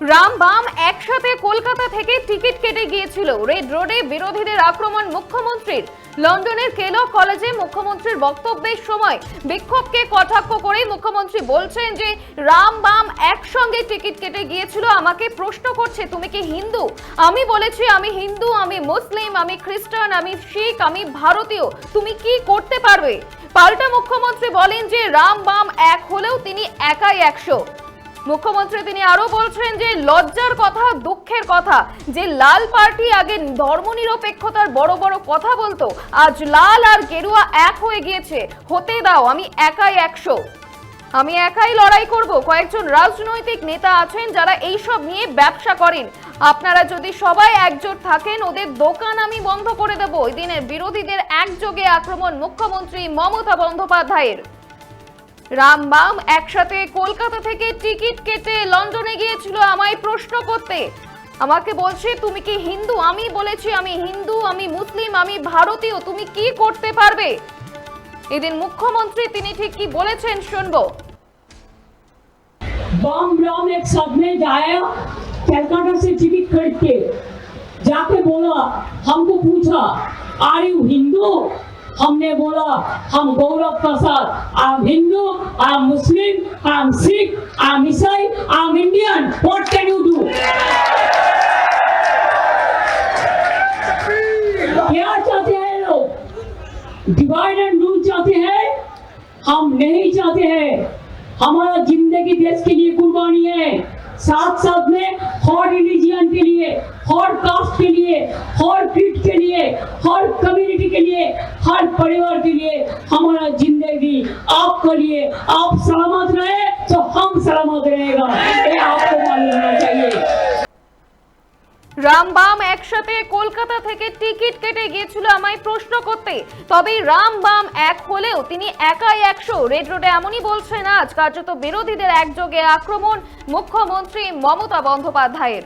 রাম বাম একসাথে কলকাতা থেকে টিকিট কেটে গিয়েছিল। রেড রোডে বিরোধীদের আক্রমণ মুখ্যমন্ত্রীর। লন্ডনের কেলো কলেজে মুখ্যমন্ত্রীর বক্তব্যের সময় বিক্ষোভকে কটাক্ষ করে মুখ্যমন্ত্রী বলছেন যে, রাম বাম একসঙ্গে টিকিট কেটে গিয়েছিল, আমাকে প্রশ্ন করছে, তুমি কি হিন্দু? আমি বলেছি, আমি হিন্দু, আমি মুসলিম, আমি খ্রিস্টান, আমি শিখ, আমি ভারতীয়, তুমি কি করতে পারবে? পাল্টা মুখ্যমন্ত্রী বলেন যে, রাম বাম এক হলেও তিনি একাই একশো। মুখ্যমন্ত্রী তিনি আরও বলছেন যে লজ্জার কথা, দুঃখের কথা, যে লাল পার্টি আগে ধর্মনিরপেক্ষতার বড় বড় কথা বলতো, আজ লাল আর গেরুয়া এক হয়ে গিয়েছে। হতে দাও, আমি একাই একশো। আমি একাই লড়াই করব। কয়েকজন রাজনৈতিক নেতা আছেন যারা এইসব নিয়ে ব্যবসা করেন। আপনারা যদি সবাই একজোট থাকেন, ওদের দোকান আমি বন্ধ করে দেব। ওই দিনের বিরোধীদের একযোগে আক্রমণ মুখ্যমন্ত্রী মমতা বন্দ্যোপাধ্যায়ের। রামবাম একসাথে কলকাতা থেকে টিকিট কেটে লন্ডনে গিয়েছিল আমায় প্রশ্ন করতে আমাকে বলছে তুমি কি হিন্দু আমি বলেছি আমি হিন্দু আমি মুসলিম আমি ভারতীয় তুমি কি করতে পারবে এদিন মুখ্যমন্ত্রী তিনি ঠিক কি বলেছেন শুনবো बम राम एक साथ में जाया कलकत्ता से टिकट खरीद के जाके बोला हमको पूछा आर यू हिंदू हमने बोला, हम गौरव प्रसाद आई हिंदू आई मुस्लिम आई सिख आई ईसाई I am Indian what can you do क्या चाहते हैं लोग? डिवाइड एंड रूल चाहते हैं? हम नहीं चाहते हैं। हमारा ज़िंदगी देश के लिए कुर्बानी है। साथ साथ में हर रिलीजियन के लिए हर कास्ट के लिए हर के लिए हर कम्युनिटी के लिए हर परिवार के लिए हमारा जिंदगी आपके लिए आप सलामत रहे तो हम सलामत रहेगा ये आपको मालूम होना चाहिए রামবাম একসাথে কলকাতা থেকে টিকিট কেটে গিয়েছিল আমায় প্রশ্ন করতে তবে রামবাম এক হলেও তিনি একাই একশো রেড রোডে এমনই বলছেন আজ কার্যত বিরোধীদের একযোগে আক্রমণ মুখ্যমন্ত্রী মমতা বন্দ্যোপাধ্যায়ের